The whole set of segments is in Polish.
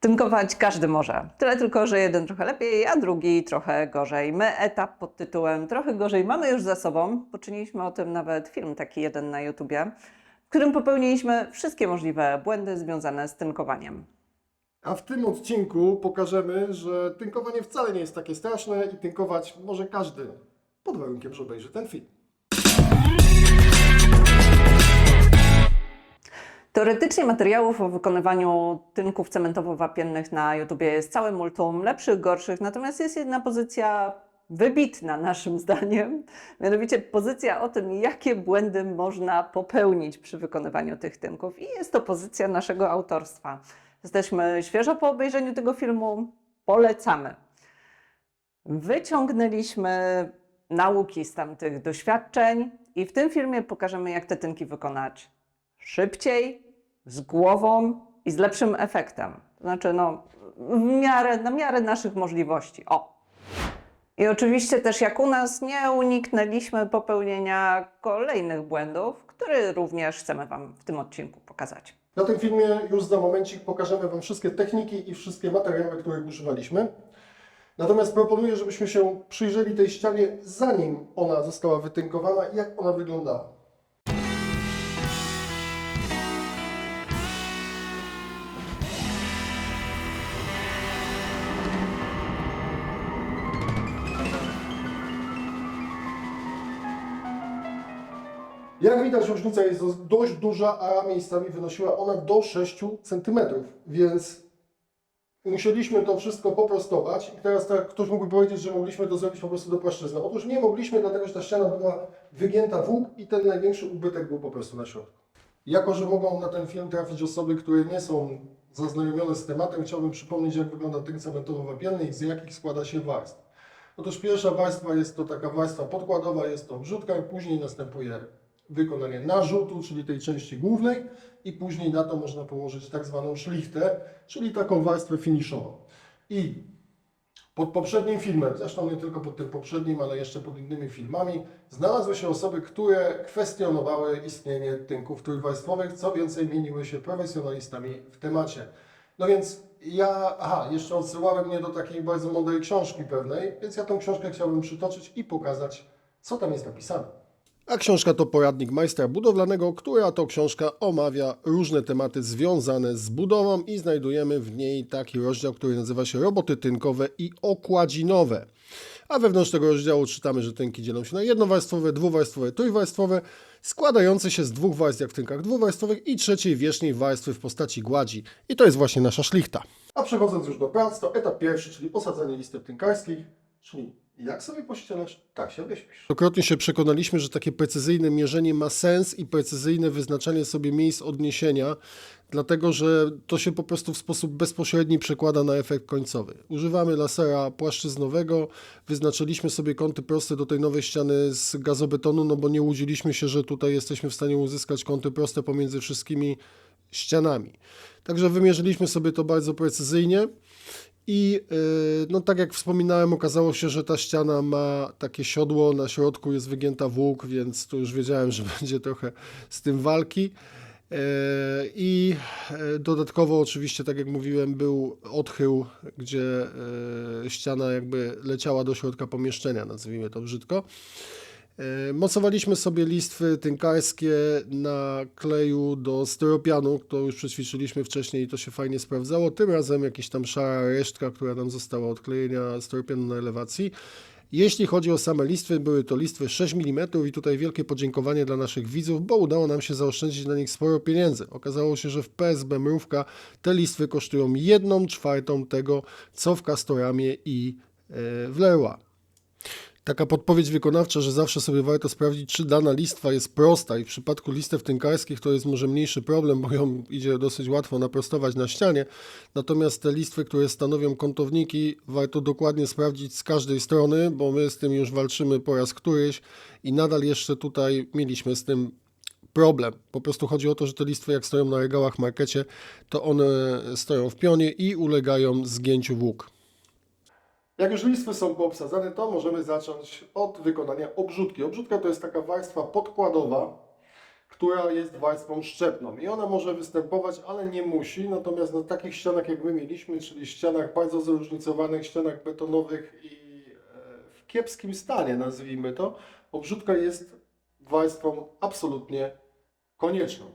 Tynkować każdy może. Tyle tylko, że jeden trochę lepiej, a drugi trochę gorzej. My etap pod tytułem Trochę gorzej mamy już za sobą. Poczyniliśmy o tym nawet film taki jeden na YouTubie, w którym popełniliśmy wszystkie możliwe błędy związane z tynkowaniem. A w tym odcinku pokażemy, że tynkowanie wcale nie jest takie straszne i tynkować może każdy, pod warunkiem, że obejrzy ten film. Teoretycznie materiałów o wykonywaniu tynków cementowo-wapiennych na YouTubie jest całe multum, lepszych, gorszych, natomiast jest jedna pozycja wybitna naszym zdaniem, mianowicie pozycja o tym, jakie błędy można popełnić przy wykonywaniu tych tynków i jest to pozycja naszego autorstwa. Jesteśmy świeżo po obejrzeniu tego filmu, polecamy. Wyciągnęliśmy nauki z tamtych doświadczeń i w tym filmie pokażemy, jak te tynki wykonać szybciej, z głową i z lepszym efektem. To znaczy, no, w miarę, na miarę naszych możliwości. O! I oczywiście też jak u nas nie uniknęliśmy popełnienia kolejnych błędów, które również chcemy Wam w tym odcinku pokazać. Na tym filmie już za momencik pokażemy Wam wszystkie techniki i wszystkie materiały, których używaliśmy. Natomiast proponuję, żebyśmy się przyjrzeli tej ścianie, zanim ona została wytynkowana i jak ona wyglądała. Jak widać, różnica jest dość duża, a miejscami wynosiła ona do 6 cm, więc musieliśmy to wszystko poprostować. I teraz tak ktoś mógłby powiedzieć, że mogliśmy to zrobić po prostu do płaszczyzny. Otóż nie mogliśmy, dlatego że ta ściana była wygięta w łuk i ten największy ubytek był po prostu na środku. Jako, że mogą na ten film trafić osoby, które nie są zaznajomione z tematem, chciałbym przypomnieć, jak wygląda tynk cementowo-wapienny i z jakich składa się warstw. Otóż pierwsza warstwa jest to taka warstwa podkładowa, jest to brzutka, później następuje wykonanie narzutu, czyli tej części głównej i później na to można położyć tak zwaną szlichtę, czyli taką warstwę finiszową. I pod poprzednim filmem, zresztą nie tylko pod tym poprzednim, ale jeszcze pod innymi filmami, znalazły się osoby, które kwestionowały istnienie tynków trójwarstwowych, co więcej mieniły się profesjonalistami w temacie. No więc ja, aha, jeszcze odsyłałem mnie do takiej bardzo mądrej książki pewnej, więc ja tą książkę chciałbym przytoczyć i pokazać, co tam jest napisane. A książka to poradnik majstra budowlanego, która to książka omawia różne tematy związane z budową i znajdujemy w niej taki rozdział, który nazywa się roboty tynkowe i okładzinowe. A wewnątrz tego rozdziału czytamy, że tynki dzielą się na jednowarstwowe, dwuwarstwowe, trójwarstwowe, składające się z dwóch warstw jak w tynkach dwuwarstwowych i trzeciej wierzchniej warstwy w postaci gładzi. I to jest właśnie nasza szlichta. A przechodząc już do prac, to etap pierwszy, czyli osadzenie listy tynkarskich, czyli jak sobie pościelasz, tak się wyśpisz. Wielokrotnie się przekonaliśmy, że takie precyzyjne mierzenie ma sens i precyzyjne wyznaczanie sobie miejsc odniesienia, dlatego że to się po prostu w sposób bezpośredni przekłada na efekt końcowy. Używamy lasera płaszczyznowego, wyznaczyliśmy sobie kąty proste do tej nowej ściany z gazobetonu, no bo nie łudziliśmy się, że tutaj jesteśmy w stanie uzyskać kąty proste pomiędzy wszystkimi ścianami. Także wymierzyliśmy sobie to bardzo precyzyjnie. I yy, no tak jak wspominałem, okazało się, że ta ściana ma takie siodło, na środku jest wygięta w łuk, więc tu już wiedziałem, że będzie trochę z tym walki. Yy, I yy, dodatkowo oczywiście, tak jak mówiłem, był odchył, gdzie yy, ściana jakby leciała do środka pomieszczenia, nazwijmy to brzydko. E, Mocowaliśmy sobie listwy tynkarskie na kleju do styropianu, to już przećwiczyliśmy wcześniej i to się fajnie sprawdzało. Tym razem jakaś tam szara resztka, która nam została od klejenia styropianu na elewacji. Jeśli chodzi o same listwy, były to listwy 6 mm i tutaj wielkie podziękowanie dla naszych widzów, bo udało nam się zaoszczędzić na nich sporo pieniędzy. Okazało się, że w PSB Mrówka te listwy kosztują 1 czwartą tego, co w Castoramie i e, w Leroy. Taka podpowiedź wykonawcza, że zawsze sobie warto sprawdzić, czy dana listwa jest prosta i w przypadku listew tynkarskich to jest może mniejszy problem, bo ją idzie dosyć łatwo naprostować na ścianie. Natomiast te listwy, które stanowią kątowniki, warto dokładnie sprawdzić z każdej strony, bo my z tym już walczymy po raz któryś i nadal jeszcze tutaj mieliśmy z tym problem. Po prostu chodzi o to, że te listwy jak stoją na regałach w markecie, to one stoją w pionie i ulegają zgięciu w łuk. Jak już listwy są poobsadzane, to możemy zacząć od wykonania obrzutki. Obrzutka to jest taka warstwa podkładowa, która jest warstwą szczepną i ona może występować, ale nie musi. Natomiast na takich ścianach, jak my mieliśmy, czyli ścianach bardzo zróżnicowanych, ścianach betonowych i e, w kiepskim stanie, nazwijmy to, obrzutka jest warstwą absolutnie konieczną.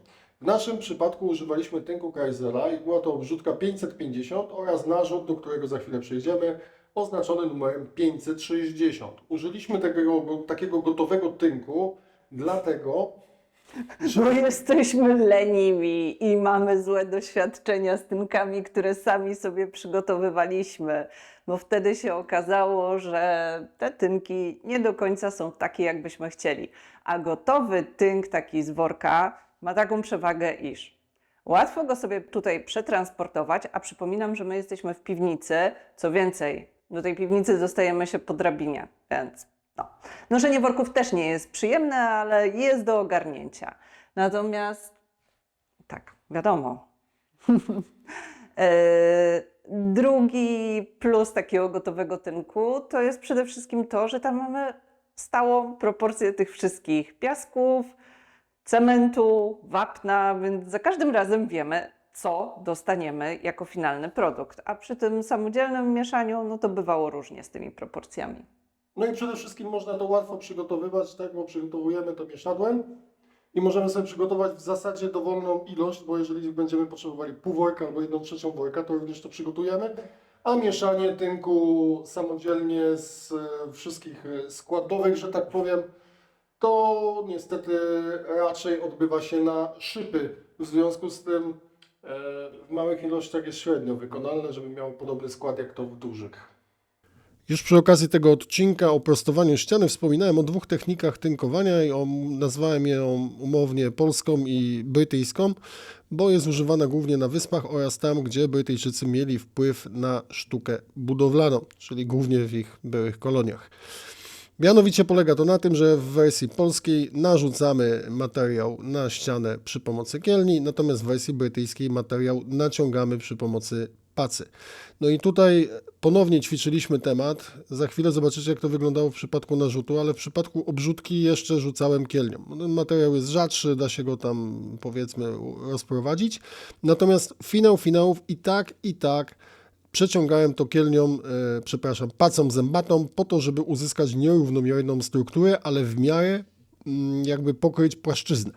W naszym przypadku używaliśmy tynku Kaisera i była to obrzutka 550 oraz narzut, do którego za chwilę przejdziemy, oznaczony numerem 560. Użyliśmy takiego, takiego gotowego tynku, dlatego, Bo jesteśmy leniwi i mamy złe doświadczenia z tynkami, które sami sobie przygotowywaliśmy. Bo wtedy się okazało, że te tynki nie do końca są takie, jakbyśmy chcieli. A gotowy tynk taki z worka ma taką przewagę, iż łatwo go sobie tutaj przetransportować, a przypominam, że my jesteśmy w piwnicy. Co więcej, do tej piwnicy dostajemy się po drabinie, więc no. Noszenie worków też nie jest przyjemne, ale jest do ogarnięcia. Natomiast tak, wiadomo. E, Drugi plus takiego gotowego tynku to jest przede wszystkim to, że tam mamy stałą proporcję tych wszystkich piasków, cementu, wapna, więc za każdym razem wiemy, co dostaniemy jako finalny produkt. A przy tym samodzielnym mieszaniu, no to bywało różnie z tymi proporcjami. no i przede wszystkim można to łatwo przygotowywać, tak, bo przygotowujemy to mieszadłem i możemy sobie przygotować w zasadzie dowolną ilość, bo jeżeli będziemy potrzebowali pół worka albo jedną trzecią worka, to również to przygotujemy. A mieszanie tynku samodzielnie z e, wszystkich e, składowych, że tak powiem, to niestety raczej odbywa się na szyby. W związku z tym w małych ilościach jest średnio wykonalne, żeby miało podobny skład jak to w dużych. Już przy okazji tego odcinka o prostowaniu ściany wspominałem o dwóch technikach tynkowania i o, nazwałem je umownie polską i brytyjską, bo jest używana głównie na wyspach oraz tam, gdzie Brytyjczycy mieli wpływ na sztukę budowlaną, czyli głównie w ich byłych koloniach. Mianowicie polega to na tym, że w wersji polskiej narzucamy materiał na ścianę przy pomocy kielni, natomiast w wersji brytyjskiej materiał naciągamy przy pomocy pacy. No i tutaj ponownie ćwiczyliśmy temat. Za chwilę zobaczycie, jak to wyglądało w przypadku narzutu, ale w przypadku obrzutki jeszcze rzucałem kielnią. Ten materiał jest rzadszy, da się go tam powiedzmy rozprowadzić. Natomiast finał finałów i tak, i tak przeciągałem to kielnią, e, przepraszam, pacą zębatą po to, żeby uzyskać nierównomierną strukturę, ale w miarę mm, jakby pokryć płaszczyznę.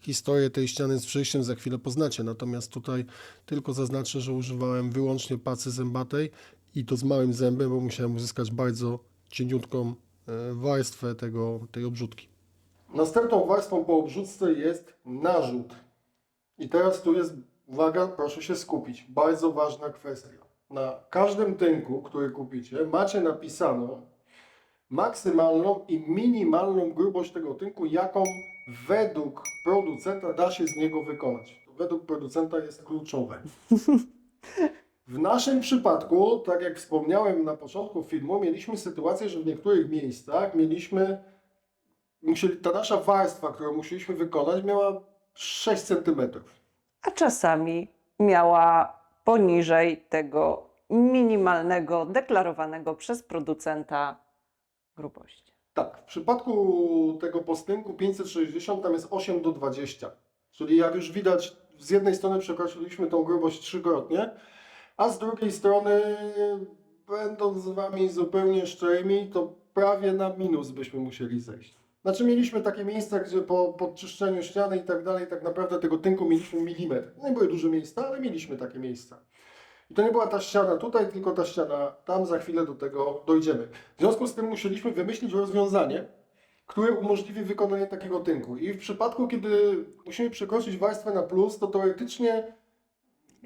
Historię tej ściany z przejściem za chwilę poznacie, natomiast tutaj tylko zaznaczę, że używałem wyłącznie pacy zębatej i to z małym zębem, bo musiałem uzyskać bardzo cieniutką e, warstwę tego, tej obrzutki. Następną warstwą po obrzutce jest narzut. I teraz tu jest, uwaga, proszę się skupić, bardzo ważna kwestia. Na każdym tynku, który kupicie, macie napisaną maksymalną i minimalną grubość tego tynku, jaką według producenta da się z niego wykonać. To według producenta jest kluczowe. W naszym przypadku, tak jak wspomniałem na początku filmu, mieliśmy sytuację, że w niektórych miejscach mieliśmy, musieli, ta nasza warstwa, którą musieliśmy wykonać, miała 6 cm. A czasami miała poniżej tego minimalnego, deklarowanego przez producenta grubości. Tak, w przypadku tego postępu 560 tam jest 8 do 20. Czyli jak już widać, z jednej strony przekroczyliśmy tą grubość trzykrotnie, a z drugiej strony, będąc z Wami zupełnie szczerymi, to prawie na minus byśmy musieli zejść. Znaczy mieliśmy takie miejsca, gdzie po podczyszczeniu ściany i tak dalej, tak naprawdę tego tynku mieliśmy milimetr. Nie były duże miejsca, ale mieliśmy takie miejsca. I to nie była ta ściana tutaj, tylko ta ściana tam, za chwilę do tego dojdziemy. W związku z tym musieliśmy wymyślić rozwiązanie, które umożliwi wykonanie takiego tynku. I w przypadku, kiedy musimy przekroczyć warstwę na plus, to teoretycznie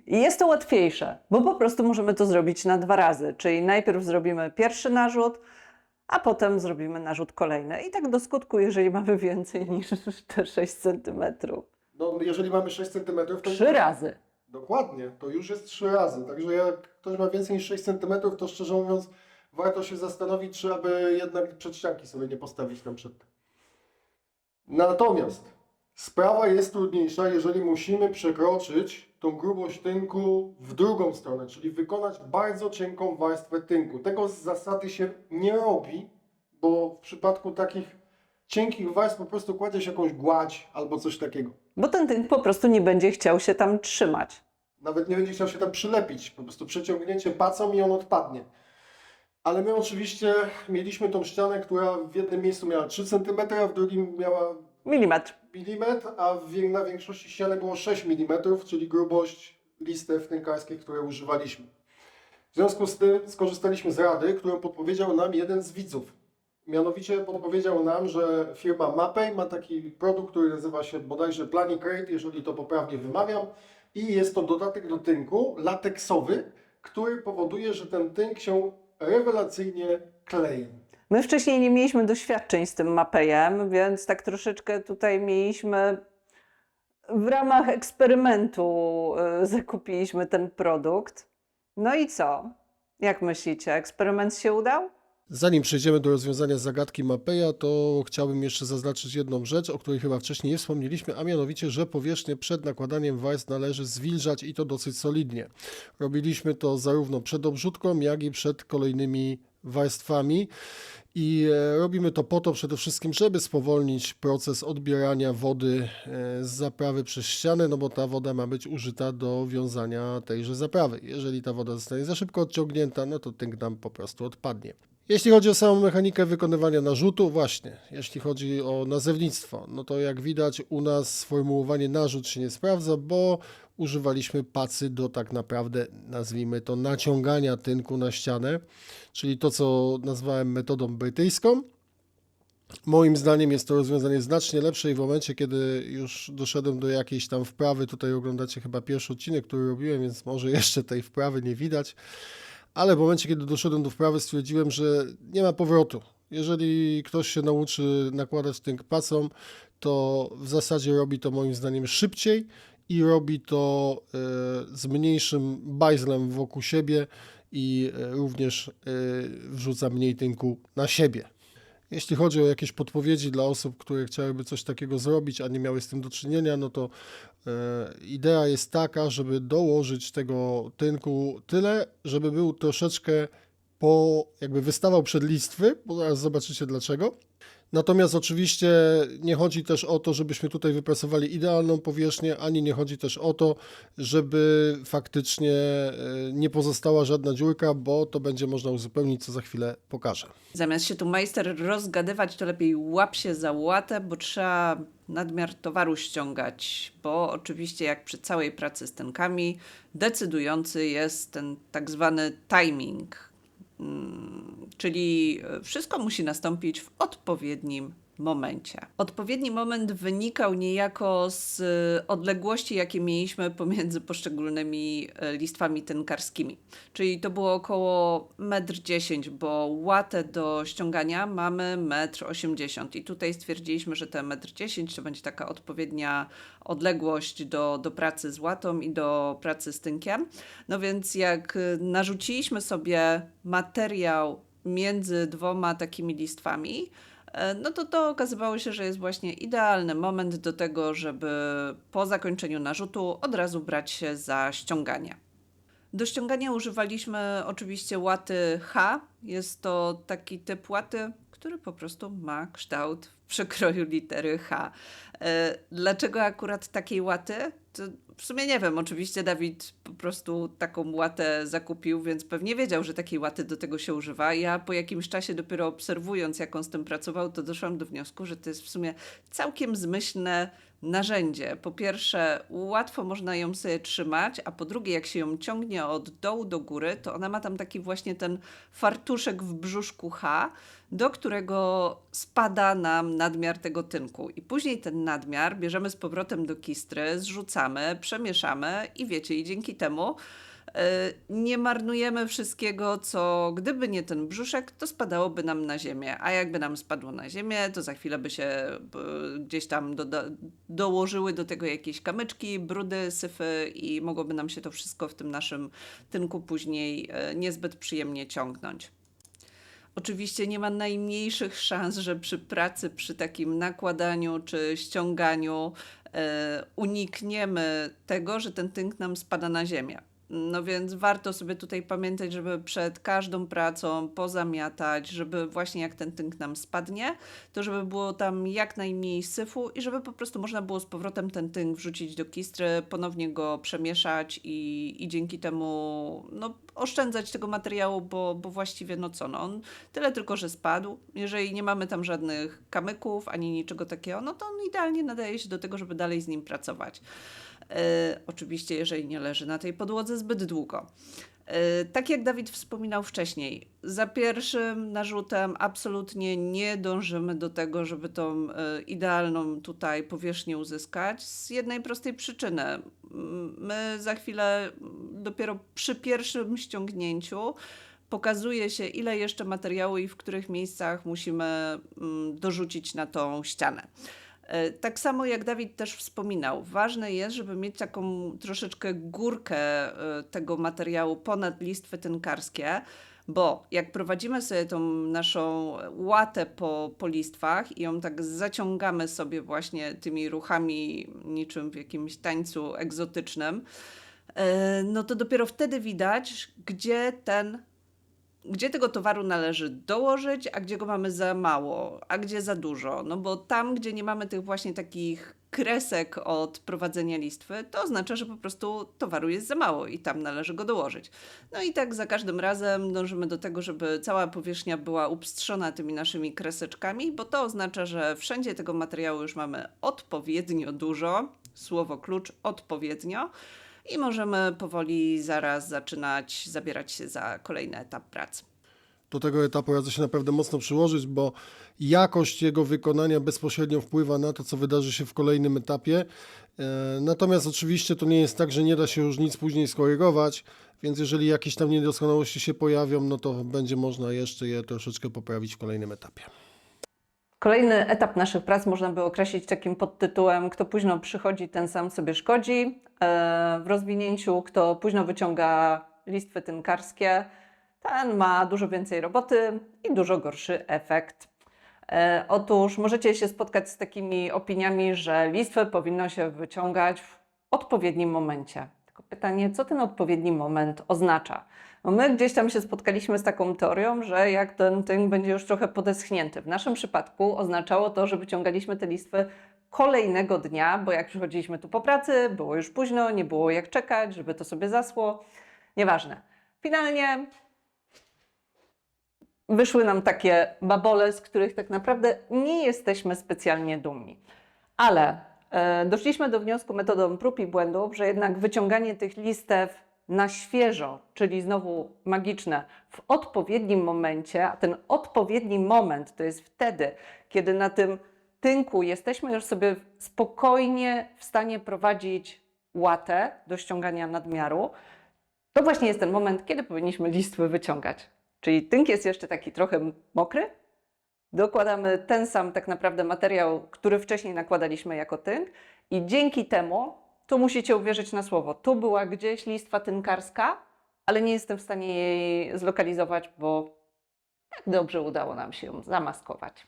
jest to łatwiejsze, bo po prostu możemy to zrobić na dwa razy. Czyli najpierw zrobimy pierwszy narzut, a potem zrobimy narzut kolejny. I tak do skutku, jeżeli mamy więcej niż te 6 cm. no, jeżeli mamy 6 cm, to Trzy razy. Dokładnie, to już jest trzy razy. Także jak ktoś ma więcej niż 6 cm, to szczerze mówiąc, warto się zastanowić, czy aby jednak przedścianki sobie nie postawić tam przed. Natomiast sprawa jest trudniejsza, jeżeli musimy przekroczyć tą grubość tynku w drugą stronę, czyli wykonać bardzo cienką warstwę tynku. Tego z zasady się nie robi, bo w przypadku takich cienkich warstw po prostu kładziesz jakąś gładź albo coś takiego. Bo ten tynk po prostu nie będzie chciał się tam trzymać. Nawet nie będzie chciał się tam przylepić, po prostu przeciągnięcie pacą i on odpadnie. Ale my oczywiście mieliśmy tą ścianę, która w jednym miejscu miała 3 cm, a w drugim miała Milimetr. milimetr, a w, na większości ściany było 6 mm, czyli grubość listew tynkarskich, które używaliśmy. W związku z tym skorzystaliśmy z rady, którą podpowiedział nam jeden z widzów. Mianowicie podpowiedział nam, że firma Mapei ma taki produkt, który nazywa się bodajże Planning Rate, jeżeli to poprawnie wymawiam. I jest to dodatek do tynku lateksowy, który powoduje, że ten tynk się rewelacyjnie klei. My wcześniej nie mieliśmy doświadczeń z tym mapejem, więc tak troszeczkę tutaj mieliśmy w ramach eksperymentu y, zakupiliśmy ten produkt. No i co? Jak myślicie, eksperyment się udał? Zanim przejdziemy do rozwiązania zagadki Mapeya, to chciałbym jeszcze zaznaczyć jedną rzecz, o której chyba wcześniej nie wspomnieliśmy, a mianowicie, że powierzchnię przed nakładaniem warstw należy zwilżać i to dosyć solidnie. Robiliśmy to zarówno przed obrzutką, jak i przed kolejnymi warstwami. I e, robimy to po to przede wszystkim, żeby spowolnić proces odbierania wody e, z zaprawy przez ścianę, no bo ta woda ma być użyta do wiązania tejże zaprawy. Jeżeli ta woda zostanie za szybko odciągnięta, no to tynk nam po prostu odpadnie. Jeśli chodzi o samą mechanikę wykonywania narzutu, właśnie, jeśli chodzi o nazewnictwo, no to jak widać u nas sformułowanie narzut się nie sprawdza, bo używaliśmy pacy do tak naprawdę, nazwijmy to, naciągania tynku na ścianę, czyli to, co nazwałem metodą brytyjską. Moim zdaniem jest to rozwiązanie znacznie lepsze i w momencie, kiedy już doszedłem do jakiejś tam wprawy, tutaj oglądacie chyba pierwszy odcinek, który robiłem, więc może jeszcze tej wprawy nie widać, ale w momencie, kiedy doszedłem do wprawy, stwierdziłem, że nie ma powrotu. Jeżeli ktoś się nauczy nakładać tynk pacą, to w zasadzie robi to moim zdaniem szybciej i robi to e, z mniejszym bajzlem wokół siebie i e, również e, wrzuca mniej tynku na siebie. Jeśli chodzi o jakieś podpowiedzi dla osób, które chciałyby coś takiego zrobić, a nie miały z tym do czynienia, no to e, idea jest taka, żeby dołożyć tego tynku tyle, żeby był troszeczkę po, jakby wystawał przed listwy, bo zaraz zobaczycie dlaczego. Natomiast oczywiście nie chodzi też o to, żebyśmy tutaj wypracowali idealną powierzchnię, ani nie chodzi też o to, żeby faktycznie e, nie pozostała żadna dziurka, bo to będzie można uzupełnić, co za chwilę pokażę. Zamiast się tu majster rozgadywać, to lepiej łap się za łatę, bo trzeba nadmiar towaru ściągać, bo oczywiście jak przy całej pracy z tynkami decydujący jest ten tak zwany timing, czyli wszystko musi nastąpić w odpowiednim momencie. Odpowiedni moment wynikał niejako z y, odległości, jakie mieliśmy pomiędzy poszczególnymi y, listwami tynkarskimi. Czyli to było około 1,10 m, bo łatę do ściągania mamy 1,80 m. I tutaj stwierdziliśmy, że te 1,10 m to będzie taka odpowiednia odległość do, do pracy z łatą i do pracy z tynkiem. No więc jak y, narzuciliśmy sobie materiał między dwoma takimi listwami, no to to okazywało się, że jest właśnie idealny moment do tego, żeby po zakończeniu narzutu od razu brać się za ściąganie. Do ściągania używaliśmy oczywiście łaty H. Jest to taki typ łaty, który po prostu ma kształt w przekroju litery H. E, Dlaczego akurat takiej łaty? To w sumie nie wiem. Oczywiście Dawid po prostu taką łatę zakupił, więc pewnie wiedział, że takiej łaty do tego się używa. Ja po jakimś czasie dopiero obserwując, jak on z tym pracował, to doszłam do wniosku, że to jest w sumie całkiem zmyślne narzędzie. Po pierwsze, łatwo można ją sobie trzymać, a po drugie, jak się ją ciągnie od dołu do góry, to ona ma tam taki właśnie ten fartuszek w brzuszku H, do którego spada nam nadmiar tego tynku. I później ten nadmiar bierzemy z powrotem do kistry, zrzucamy, przemieszamy i wiecie, i dzięki temu nie marnujemy wszystkiego, co gdyby nie ten brzuszek, to spadałoby nam na ziemię. A jakby nam spadło na ziemię, to za chwilę by się e, gdzieś tam doda- dołożyły do tego jakieś kamyczki, brudy, syfy i mogłoby nam się to wszystko w tym naszym tynku później e, niezbyt przyjemnie ciągnąć. Oczywiście nie ma najmniejszych szans, że przy pracy, przy takim nakładaniu czy ściąganiu e, unikniemy tego, że ten tynk nam spada na ziemię. No więc warto sobie tutaj pamiętać, żeby przed każdą pracą pozamiatać, żeby właśnie jak ten tynk nam spadnie, to żeby było tam jak najmniej syfu i żeby po prostu można było z powrotem ten tynk wrzucić do kistry, ponownie go przemieszać i, i dzięki temu no, oszczędzać tego materiału, bo, bo właściwie no co, no on tyle tylko, że spadł. Jeżeli nie mamy tam żadnych kamyków ani niczego takiego, no to on idealnie nadaje się do tego, żeby dalej z nim pracować. E, oczywiście, jeżeli nie leży na tej podłodze zbyt długo. E, Tak jak Dawid wspominał wcześniej, za pierwszym narzutem absolutnie nie dążymy do tego, żeby tą e, idealną tutaj powierzchnię uzyskać z jednej prostej przyczyny. My za chwilę, dopiero przy pierwszym ściągnięciu, pokazuje się, ile jeszcze materiału i w których miejscach musimy dorzucić na tą ścianę. E, Tak samo jak Dawid też wspominał, ważne jest, żeby mieć taką troszeczkę górkę e, tego materiału ponad listwy tynkarskie, bo jak prowadzimy sobie tą naszą łatę po, po listwach i ją tak zaciągamy sobie właśnie tymi ruchami niczym w jakimś tańcu egzotycznym, e, no to dopiero wtedy widać, gdzie ten gdzie tego towaru należy dołożyć, a gdzie go mamy za mało, a gdzie za dużo. No bo tam, gdzie nie mamy tych właśnie takich kresek od prowadzenia listwy, to oznacza, że po prostu towaru jest za mało i tam należy go dołożyć. No i tak za każdym razem dążymy do tego, żeby cała powierzchnia była upstrzona tymi naszymi kreseczkami, bo to oznacza, że wszędzie tego materiału już mamy odpowiednio dużo, słowo klucz odpowiednio, i możemy powoli zaraz zaczynać zabierać się za kolejny etap pracy. do tego etapu radzę się naprawdę mocno przyłożyć, bo jakość jego wykonania bezpośrednio wpływa na to, co wydarzy się w kolejnym etapie. E, Natomiast oczywiście to nie jest tak, że nie da się już nic później skorygować, więc jeżeli jakieś tam niedoskonałości się pojawią, no to będzie można jeszcze je troszeczkę poprawić w kolejnym etapie. Kolejny etap naszych prac można by określić takim podtytułem: Kto późno przychodzi, ten sam sobie szkodzi. E, W rozwinięciu, kto późno wyciąga listwy tynkarskie, ten ma dużo więcej roboty i dużo gorszy efekt. E, Otóż możecie się spotkać z takimi opiniami, że listwę powinno się wyciągać w odpowiednim momencie. Pytanie, co ten odpowiedni moment oznacza? No my gdzieś tam się spotkaliśmy z taką teorią, że jak ten tynk będzie już trochę podeschnięty. W naszym przypadku oznaczało to, że wyciągaliśmy te listwy kolejnego dnia, bo jak przychodziliśmy tu po pracy, było już późno, nie było jak czekać, żeby to sobie zasło. Nieważne. Finalnie wyszły nam takie babole, z których tak naprawdę nie jesteśmy specjalnie dumni. Ale doszliśmy do wniosku metodą prób i błędów, że jednak wyciąganie tych listew na świeżo, czyli znowu magiczne, w odpowiednim momencie, a ten odpowiedni moment to jest wtedy, kiedy na tym tynku jesteśmy już sobie spokojnie w stanie prowadzić łatę do ściągania nadmiaru, to właśnie jest ten moment, kiedy powinniśmy listwy wyciągać. Czyli tynk jest jeszcze taki trochę mokry. Dokładamy ten sam tak naprawdę materiał, który wcześniej nakładaliśmy jako tynk i dzięki temu, tu musicie uwierzyć na słowo, tu była gdzieś listwa tynkarska, ale nie jestem w stanie jej zlokalizować, bo tak dobrze udało nam się ją zamaskować.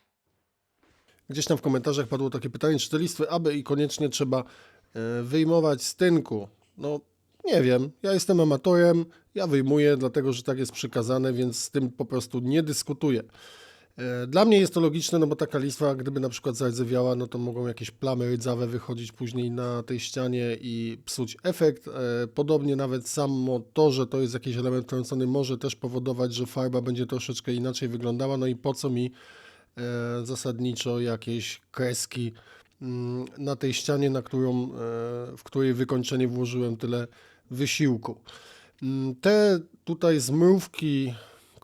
Gdzieś tam w komentarzach padło takie pytanie, czy te listwy aby i koniecznie trzeba e, wyjmować z tynku. No nie wiem, ja jestem amatorem, ja wyjmuję, dlatego że tak jest przykazane, więc z tym po prostu nie dyskutuję. E, Dla mnie jest to logiczne, no bo taka listwa, gdyby na przykład zardzewiała, no to mogą jakieś plamy rdzawe wychodzić później na tej ścianie i psuć efekt. E, Podobnie nawet samo to, że to jest jakiś element wtrącony może też powodować, że farba będzie troszeczkę inaczej wyglądała, no i po co mi e, zasadniczo jakieś kreski mm, na tej ścianie, na którą, w której wykończenie włożyłem tyle wysiłku. Mm, Te tutaj zmrówki,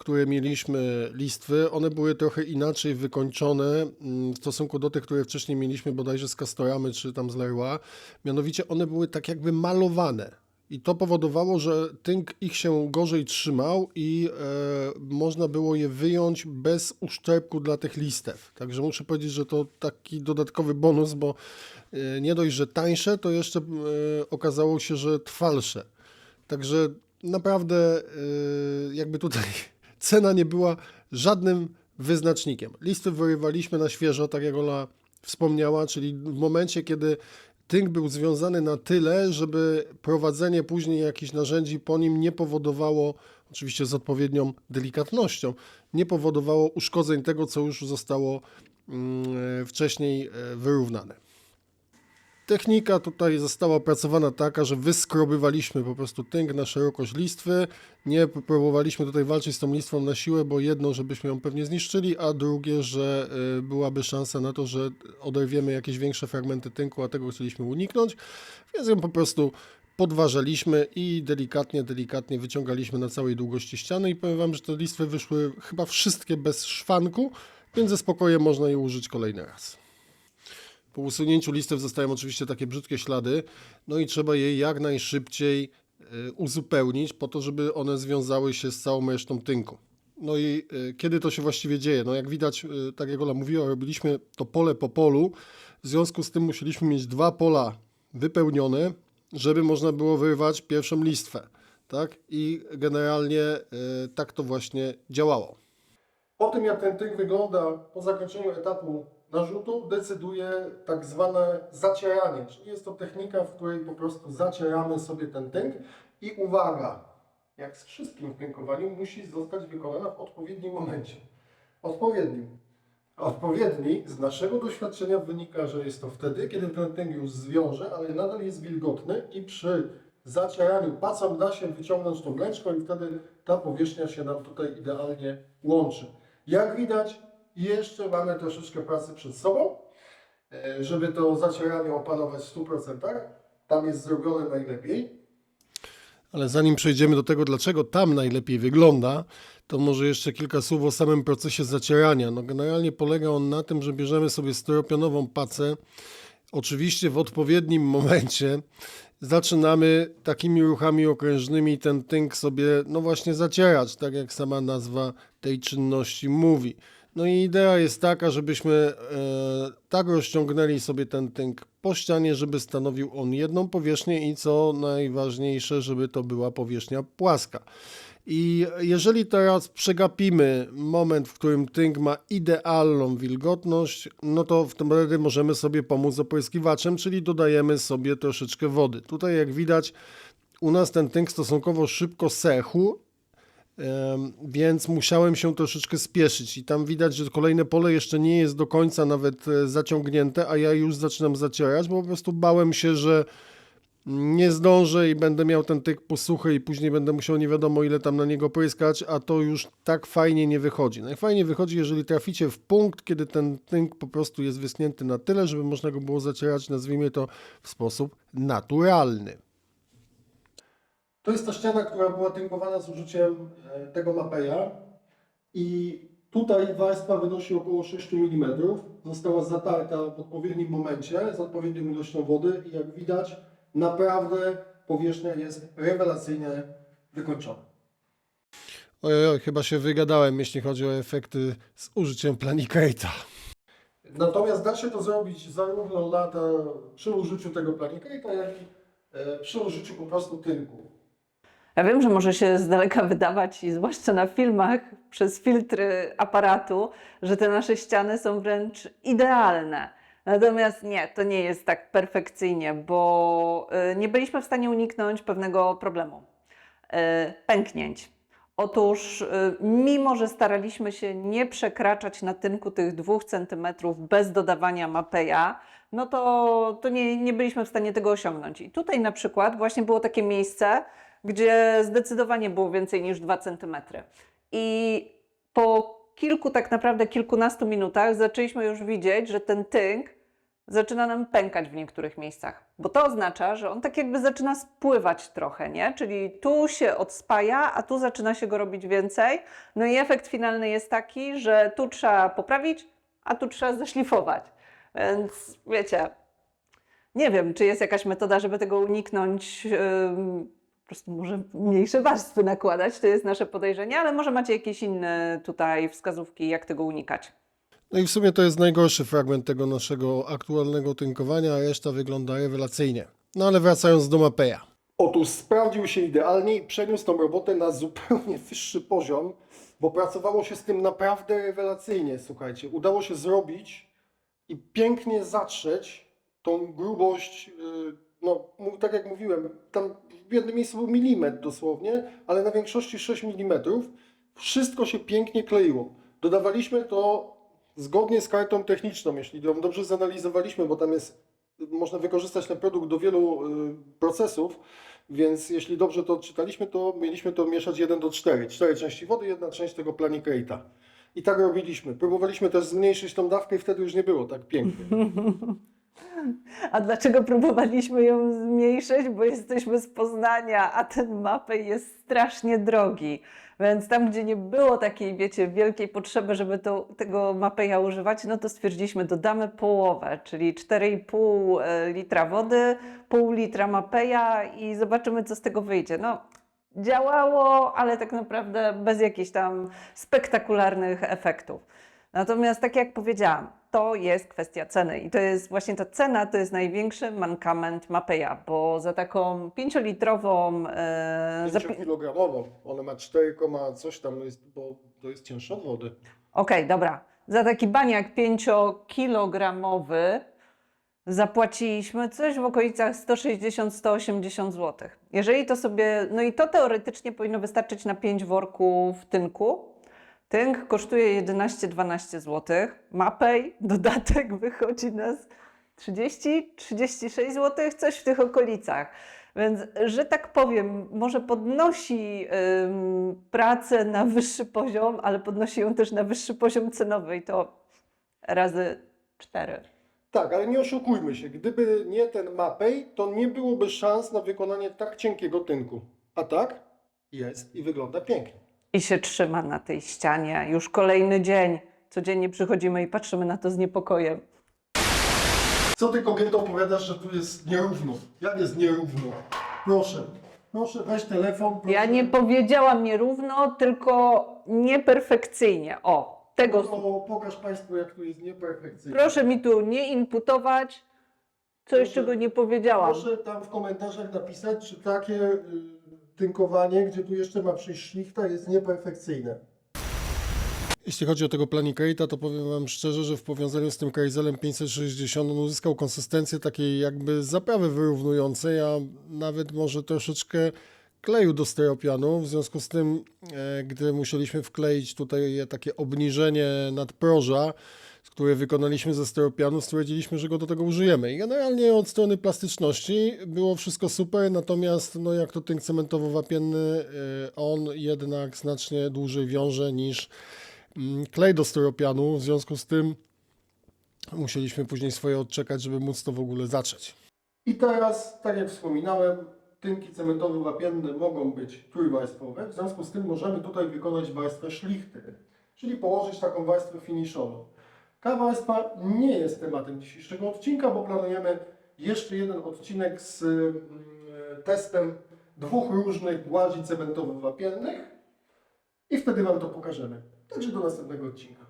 które mieliśmy listwy, one były trochę inaczej wykończone mm, w stosunku do tych, które wcześniej mieliśmy bodajże z Castoramy czy tam z Leroy. Mianowicie one były tak jakby malowane. I to powodowało, że tynk ich się gorzej trzymał i e, można było je wyjąć bez uszczerbku dla tych listew. Także muszę powiedzieć, że to taki dodatkowy bonus, bo e, nie dość, że tańsze, to jeszcze e, okazało się, że trwalsze. Także naprawdę e, jakby tutaj cena nie była żadnym wyznacznikiem. Listy wyrywaliśmy na świeżo, tak jak Ola wspomniała, czyli w momencie, kiedy tynk był związany na tyle, żeby prowadzenie później jakichś narzędzi po nim nie powodowało, oczywiście z odpowiednią delikatnością, nie powodowało uszkodzeń tego, co już zostało mm, wcześniej e, wyrównane. Technika tutaj została opracowana taka, że wyskrobywaliśmy po prostu tynk na szerokość listwy. Nie próbowaliśmy tutaj walczyć z tą listwą na siłę, bo jedno, żebyśmy ją pewnie zniszczyli, a drugie, że y, byłaby szansa na to, że oderwiemy jakieś większe fragmenty tynku, a tego chcieliśmy uniknąć. Więc ją po prostu podważaliśmy i delikatnie, delikatnie wyciągaliśmy na całej długości ściany i powiem Wam, że te listwy wyszły chyba wszystkie bez szwanku, więc ze spokojem można je użyć kolejny raz. Po usunięciu listew zostają oczywiście takie brzydkie ślady, no i trzeba je jak najszybciej e, uzupełnić po to, żeby one związały się z całą resztą tynku. No i e, kiedy to się właściwie dzieje? No jak widać, e, tak jak Ola mówiła, robiliśmy to pole po polu, w związku z tym musieliśmy mieć dwa pola wypełnione, żeby można było wyrwać pierwszą listwę. Tak? I generalnie tak to właśnie działało. O tym, jak ten tynk wygląda po zakończeniu etapu narzutu, decyduje tak zwane zacieranie. Czyli jest to technika, w której po prostu zacieramy sobie ten tynk i uwaga, jak z wszystkim w tękowaniu, musi zostać wykonana w odpowiednim momencie. Odpowiednim. Odpowiedni z naszego doświadczenia wynika, że jest to wtedy, kiedy ten tynk już zwiąże, ale nadal jest wilgotny i przy zacieraniu pacem da się wyciągnąć tą ręczką i wtedy ta powierzchnia się nam tutaj idealnie łączy. Jak widać, jeszcze mamy troszeczkę pracy przed sobą, e, żeby to zacieranie opanować w 100%. Tam jest zrobione najlepiej. Ale zanim przejdziemy do tego, dlaczego tam najlepiej wygląda, to może jeszcze kilka słów o samym procesie zacierania. No generalnie polega on na tym, że bierzemy sobie styropionową pacę, oczywiście w odpowiednim momencie zaczynamy takimi ruchami okrężnymi ten tynk sobie, no właśnie zacierać, tak jak sama nazwa tej czynności mówi. No i idea jest taka, żebyśmy e, tak rozciągnęli sobie ten tynk po ścianie, żeby stanowił on jedną powierzchnię i co najważniejsze, żeby to była powierzchnia płaska. I jeżeli teraz przegapimy moment, w którym tynk ma idealną wilgotność, no to wtedy możemy sobie pomóc opryskiwaczem, czyli dodajemy sobie troszeczkę wody. Tutaj jak widać, u nas ten tynk stosunkowo szybko sechł, więc musiałem się troszeczkę spieszyć i tam widać, że kolejne pole jeszcze nie jest do końca nawet e, zaciągnięte, a ja już zaczynam zacierać, bo po prostu bałem się, że nie zdążę i będę miał ten tyk posuchy i później będę musiał nie wiadomo ile tam na niego pryskać, a to już tak fajnie nie wychodzi. Najfajniej wychodzi, jeżeli traficie w punkt, kiedy ten tynk po prostu jest wyschnięty na tyle, żeby można go było zacierać, nazwijmy to w sposób naturalny. To jest ta ściana, która była tynkowana z użyciem e, tego Mapeya i tutaj warstwa wynosi około 6 mm. Została zatarta w odpowiednim momencie z odpowiednią ilością wody i jak widać naprawdę powierzchnia jest rewelacyjnie wykończona. Ojej, oj, chyba się wygadałem, jeśli chodzi o efekty z użyciem Planicate'a. Natomiast da się to zrobić zarówno na te, przy użyciu tego Planicate'a, jak i e, przy użyciu po prostu tynku. Ja wiem, że może się z daleka wydawać, i zwłaszcza na filmach, przez filtry aparatu, że te nasze ściany są wręcz idealne. Natomiast nie, to nie jest tak perfekcyjnie, bo y, nie byliśmy w stanie uniknąć pewnego problemu y, pęknięć. Otóż, y, mimo że staraliśmy się nie przekraczać na tynku tych 2 cm bez dodawania mapeja, no to, to nie, nie byliśmy w stanie tego osiągnąć. I tutaj na przykład właśnie było takie miejsce, gdzie zdecydowanie było więcej niż 2 cm. I po kilku, tak naprawdę kilkunastu minutach zaczęliśmy już widzieć, że ten tynk zaczyna nam pękać w niektórych miejscach. Bo to oznacza, że on tak jakby zaczyna spływać trochę, nie? Czyli tu się odspaja, a tu zaczyna się go robić więcej. No i efekt finalny jest taki, że tu trzeba poprawić, a tu trzeba zaszlifować. Więc wiecie, nie wiem, czy jest jakaś metoda, żeby tego uniknąć. ym, po prostu może mniejsze warstwy nakładać, to jest nasze podejrzenie, ale może macie jakieś inne tutaj wskazówki, jak tego unikać. No i w sumie to jest najgorszy fragment tego naszego aktualnego tynkowania, a reszta wygląda rewelacyjnie. No ale wracając do Mapeya. Otóż sprawdził się idealnie i przeniósł tą robotę na zupełnie wyższy poziom, bo pracowało się z tym naprawdę rewelacyjnie, słuchajcie. Udało się zrobić i pięknie zatrzeć tą grubość, y, no tak jak mówiłem, tam w jednym miejscu był milimetr dosłownie, ale na większości 6 mm. Wszystko się pięknie kleiło. Dodawaliśmy to zgodnie z kartą techniczną, jeśli ją dobrze zanalizowaliśmy, bo tam jest, można wykorzystać ten produkt do wielu y, procesów, więc jeśli dobrze to odczytaliśmy, to mieliśmy to mieszać 1 do 4. 4 części wody, jedna część tego planicate'a. I tak robiliśmy. Próbowaliśmy też zmniejszyć tą dawkę i wtedy już nie było tak pięknie. A dlaczego próbowaliśmy ją zmniejszyć? Bo jesteśmy z Poznania, a ten mapej jest strasznie drogi. Więc tam, gdzie nie było takiej, wiecie, wielkiej potrzeby, żeby to, tego mapeja używać, no to stwierdziliśmy, dodamy połowę, czyli 4,5 litra wody, pół litra mapeja i zobaczymy, co z tego wyjdzie. No, działało, ale tak naprawdę bez jakichś tam spektakularnych efektów. Natomiast tak jak powiedziałam, to jest kwestia ceny i to jest właśnie ta cena, to jest największy mankament Mapeya, bo za taką 5-litrową e, za pi- 5-kilogramową. Ona ma 4, koma coś tam, jest, bo to jest cięższa od wody. Okej, dobra. Za taki baniak 5-kilogramowy zapłaciliśmy coś w okolicach 160-180 zł. Jeżeli to sobie, no i to teoretycznie powinno wystarczyć na 5 worków tynku. Tynk kosztuje 11-12 zł. Mapej, dodatek wychodzi nas 30-36 zł, coś w tych okolicach. Więc, że tak powiem, może podnosi ym, pracę na wyższy poziom, ale podnosi ją też na wyższy poziom cenowy i to razy cztery. Tak, ale nie oszukujmy się. Gdyby nie ten mapej, to nie byłoby szans na wykonanie tak cienkiego tynku. A tak jest i wygląda pięknie. I się trzyma na tej ścianie. Już kolejny dzień. Codziennie przychodzimy i patrzymy na to z niepokojem. Co ty kobieto opowiadasz, że tu jest nierówno? Jak jest nierówno? Proszę, proszę weź telefon. Proszę. Ja nie powiedziałam nierówno, tylko nieperfekcyjnie. O, tego. O, pokaż Państwu, jak tu jest nieperfekcyjnie. Proszę mi tu nie inputować coś, Proszę- czego nie powiedziałam. Proszę tam w komentarzach napisać, czy takie y, tynkowanie, gdzie tu jeszcze ma przyjść szlichta, jest nieperfekcyjne. Jeśli chodzi o tego planicate'a, to powiem Wam szczerze, że w powiązaniu z tym Kaizelem 560 on uzyskał konsystencję takiej jakby zaprawy wyrównującej, a nawet może troszeczkę kleju do steropianu. W związku z tym, e, gdy musieliśmy wkleić tutaj takie obniżenie nadproża, które wykonaliśmy ze steropianu, stwierdziliśmy, że go do tego użyjemy. I generalnie od strony plastyczności było wszystko super, natomiast no jak to tynk cementowo-wapienny, e, on jednak znacznie dłużej wiąże niż mm, klej do steropianu, w związku z tym musieliśmy później swoje odczekać, żeby móc to w ogóle zacząć. I teraz, tak jak wspominałem, tynki cementowo-wapienne mogą być trójwarstwowe, w związku z tym możemy tutaj wykonać warstwę szlichty, czyli położyć taką warstwę finiszową. Ta warstwa nie jest tematem dzisiejszego odcinka, bo planujemy jeszcze jeden odcinek z mm, testem dwóch różnych gładzi cementowo-wapiennych i wtedy Wam to pokażemy. Także do następnego odcinka.